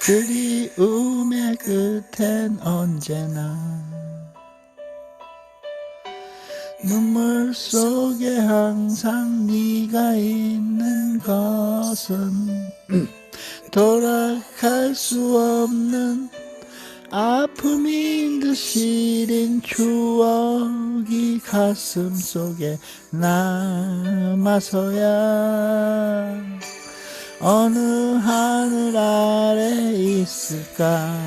그리움의 끝엔 언제나 눈물 속에 항상 네가 있는 것은 돌아갈 수 없는 아픔인 듯 시린 추억이 가슴 속에 남아서야 어느 하늘 아래 있을까?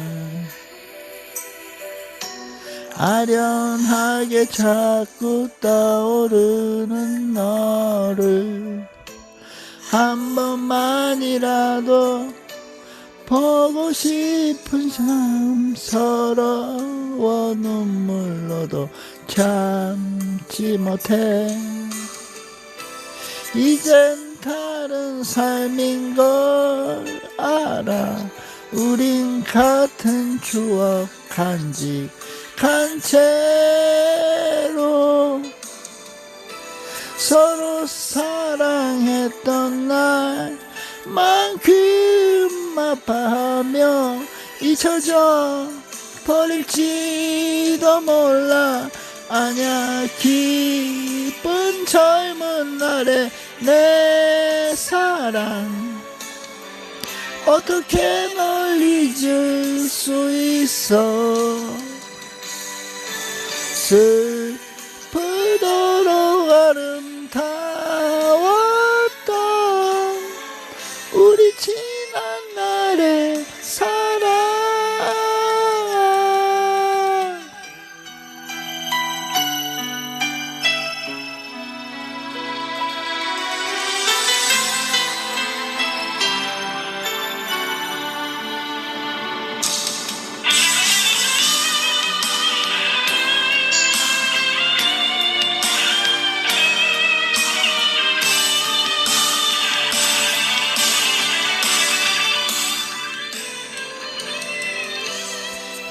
아련하게 자꾸 떠오르는 너를 한 번만이라도 보고 싶은 참 서러워 눈물로도 참지 못해. 이젠 다른 삶인 걸 알아. 우린 같은 추억 간직한 채로 서로 사랑했던 날만큼 아파하며 잊혀져 버릴지도 몰라. 아냐 기쁜 젊은 날의 내 사랑. 어떻게 널 잊을 수 있어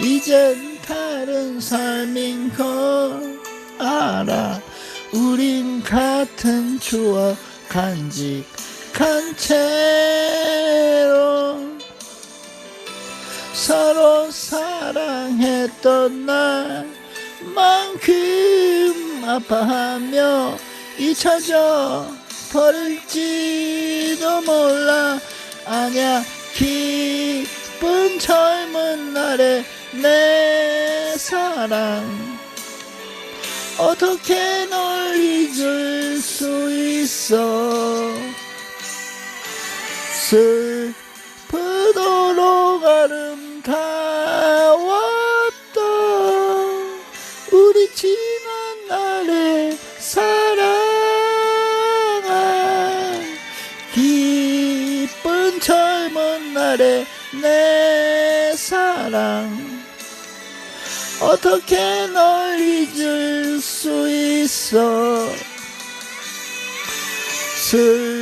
이젠 다른 삶인 걸 알아. 우린 같은 추억 간직한 채로 서로 사랑했던 날만큼 아파하며 잊혀져 버릴지도 몰라. 아냐 기쁜 젊은 날의 내 사랑. 어떻게 널 잊을 수 있어? 슬프도록 아름다웠던 우리 지난 날의 사랑 기쁜 젊은 날의 내 사랑 어떻게 널 잊을 수 있어? 슬